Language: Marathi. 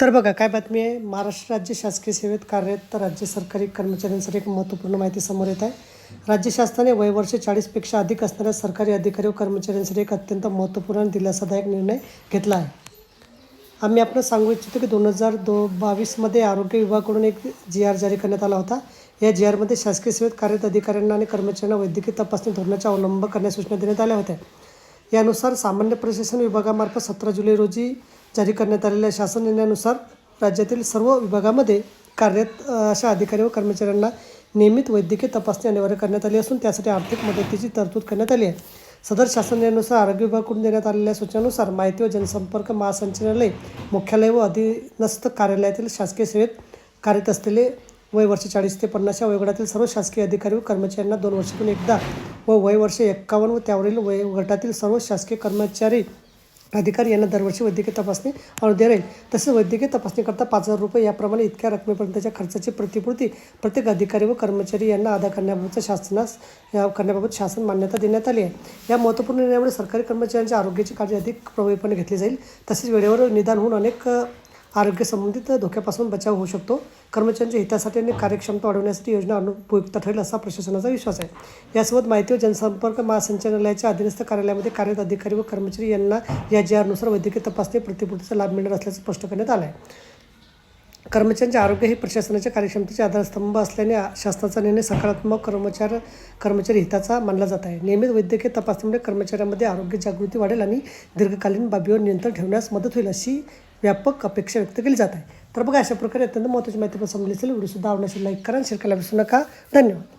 तर बघा काय बातमी आहे? महाराष्ट्र राज्य शासकीय सेवेत कार्यरत राज्य सरकारी कर्मचाऱ्यांसाठी एक महत्त्वपूर्ण माहिती समोर येत आहे. राज्य शासनाने वयवर्ष चाळीसपेक्षा अधिक असणाऱ्या सरकारी अधिकारी व कर्मचाऱ्यांसाठी एक अत्यंत महत्त्वपूर्ण आणि दिलासादायक निर्णय घेतला आहे. आम्ही आपण सांगू इच्छितो की दोन हजार दो बावीसमध्ये आरोग्य विभागाकडून एक जी आर जारी करण्यात आला होता. या जी आरमध्ये शासकीय सेवेत कार्यरत अधिकाऱ्यांना आणि कर्मचाऱ्यांना वैद्यकीय तपासणी धोरणाचा अवलंब करण्यास सूचना देण्यात आल्या होत्या. यानुसार सामान्य प्रशासन विभागामार्फत सतरा जुलै रोजी जारी करण्यात आलेल्या शासन निर्णयानुसार राज्यातील सर्व विभागामध्ये कार्यरत अशा अधिकारी व कर्मचाऱ्यांना नियमित वैद्यकीय तपासणी अनिवार्य करण्यात आली असून त्यासाठी आर्थिक मदतीची तरतूद करण्यात आली आहे. सदर शासन निर्णयानुसार आरोग्य विभागाकडून देण्यात आलेल्या सूचनानुसार माहिती व जनसंपर्क महासंचालनालय मुख्यालय व अधीनस्थ कार्यालयातील शासकीय सेवेत कार्यरत असलेले वय वर्ष चाळीस ते पन्नास या वयोगटातील सर्व शासकीय अधिकारी व कर्मचाऱ्यांना दोन वर्षातून एकदा व वय वर्ष एक्कावन्न व त्यावरील वयोगटातील सर्व शासकीय कर्मचारी अधिकारी यांना दरवर्षी वैद्यकीय तपासणी अनुदान राहील तसेच वैद्यकीय तपासणीकरता पाच हजार रुपये याप्रमाणे इतक्या रकमेपर्यंतच्या खर्चाची प्रतिपूर्ती प्रत्येक अधिकारी व कर्मचारी यांना अदा करण्याबाबत शासनास या करण्याबाबत शासन मान्यता देण्यात आली आहे. या महत्त्वपूर्ण निर्णयामुळे सरकारी कर्मचाऱ्यांच्या आरोग्याची काळजी अधिक प्रभावीपणे घेतली जाईल. तसेच वेळेवर निदान होऊन अनेक आरोग्यसंबंधित आरोग्य संबंधित धोक्यापासून बचाव होऊ शकतो. कर्मचाऱ्यांच्या हितासाठी आणि कार्यक्षमता वाढवण्यासाठी योजना अनुपयुक्त ठरेल असा प्रशासनाचा विश्वास आहे. यासोबत माहिती व जनसंपर्क महासंचालनालयाच्या अधीनस्थ कार्यालयामध्ये कार्यरत अधिकारी व कर्मचारी यांना या जी आरनुसार वैद्यकीय तपासणी प्रतिपूर्तीचा लाभ मिळणार असल्याचं स्पष्ट करण्यात आलं आहे कर्मचाऱ्यांचे आरोग्य हे प्रशासनाच्या कार्यक्षमतेचे आधारस्तंभ असल्याने शासनाचा निर्णय सकारात्मक कर्मचारी कर्मचारी हिताचा मानला जात आहे. नियमित वैद्यकीय तपासणीमुळे कर्मचाऱ्यांमध्ये आरोग्य जागृती वाढेल आणि दीर्घकालीन बाबीवर नियंत्रण ठेवण्यास मदत होईल अशी व्यापक अपेक्षा व्यक्त केली जात आहे. तर बघा अशा प्रकारे अत्यंत महत्त्वाची माहिती पण समजली असेल. व्हिडिओसुद्धा आवडण्यासाठी लाईक करा आणि शेअर करायला विसरू नका. धन्यवाद.